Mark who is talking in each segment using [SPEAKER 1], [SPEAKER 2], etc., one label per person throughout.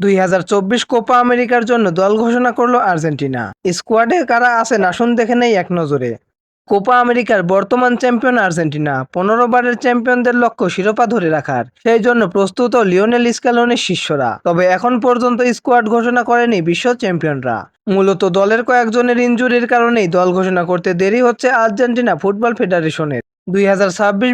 [SPEAKER 1] দুই হাজার চব্বিশ কোপা আমেরিকার জন্য দল ঘোষণা করল আর্জেন্টিনা। স্কোয়াডে কারা আছেন আসুন দেখে নেই এক নজরে। কোপা আমেরিকার বর্তমান চ্যাম্পিয়ন আর্জেন্টিনা, পনেরো বারের চ্যাম্পিয়নদের লক্ষ্য শিরোপা ধরে রাখার। সেই জন্য প্রস্তুত লিওনেল স্ক্যালোনের শিষ্যরা। তবে এখন পর্যন্ত স্কোয়াড ঘোষণা করেনি বিশ্ব চ্যাম্পিয়নরা। মূলত দলের কয়েকজনের ইনজুরির কারণেই দল ঘোষণা করতে দেরি হচ্ছে আর্জেন্টিনা ফুটবল ফেডারেশনের। দুই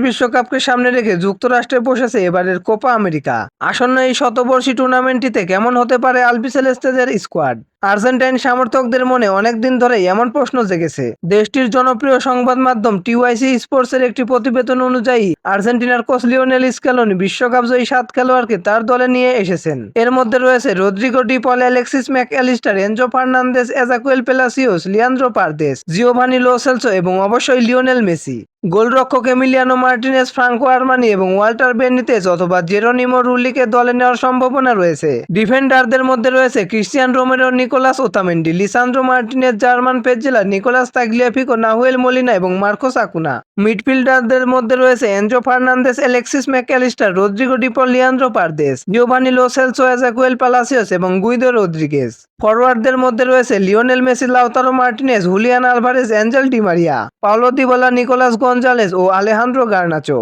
[SPEAKER 1] বিশ্বকাপকে সামনে রেখে যুক্তরাষ্ট্রে বসেছে এবারের কোপা আমেরিকা। আসন্ন এই শতবর্ষী টুর্নামেন্টটিতে কেমন হতে পারে আলবিসেলেস্তেদের স্কোয়াড আর্জেন্টাইন সমর্থকদের মনে অনেক দিন ধরে এমন প্রশ্ন জেগেছে। দেশটির জনপ্রিয় সংবাদ মাধ্যম টিওয়াইসি স্পোর্টসের একটি প্রতিবেদন অনুযায়ী, আর্জেন্টিনার কোচ লিওনেল স্ক্যালোনি বিশ্বকাপ জয়ী সাত খেলোয়াড়কে তার দলে নিয়ে এসেছেন। এর মধ্যে রয়েছে Rodrigo De Paul Alexis Mac Allister Enzo Fernandez Ezequiel Palacios, Leandro Paredes, Giovani Lo Celso এবং অবশ্যই লিওনেল মেসি। গোলরক্ষক এমিলিয়ানো মার্টিনেস, ফ্রাঙ্কো আরমানি এবং ওয়াল্টার বেনিতেজ অথবা জেরোনিমো রুলিকে দলে নেওয়ার সম্ভাবনা রয়েছে। ডিফেন্ডারদের মধ্যে রয়েছে Cristian Romero Nicolas Otamendi Lisandro Martinez, German Pezzella, Nicolas Tagliafico, Nahuel Molina এবং মার্কোস আকুনা মিডফিল্ডারদের মধ্যে রয়েছে Enzo Fernandez Alexis Mac Allister Rodrigo De Paul Leandro Paredes Giovani Lo Celso Exequiel Palacios এবং গুইদো রদ্রিগেজ। ফরওয়ার্ডদের মধ্যে রয়েছে Lionel Messi, Lautaro Martinez, Julian Alvarez, Angel Di Maria, Paulo Dybala, Nicolas Gonzalez ও Alejandro Garnacho.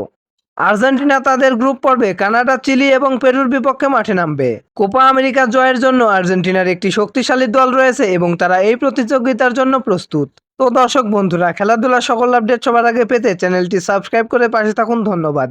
[SPEAKER 1] Argentina তাদের group পর্বে Canada, Chile এবং পেরুর বিপক্ষে মাঠে নামবে। কোপা আমেরিকা জয়ের জন্য আর্জেন্টিনার একটি শক্তিশালী দল রয়েছে এবং তারা এই প্রতিযোগিতার জন্য প্রস্তুত। তো দর্শক বন্ধুরা, খেলাধুলা সকল আপডেট সবার আগে পেতে চ্যানেলটি সাবস্ক্রাইব করে পাশে থাকুন। ধন্যবাদ।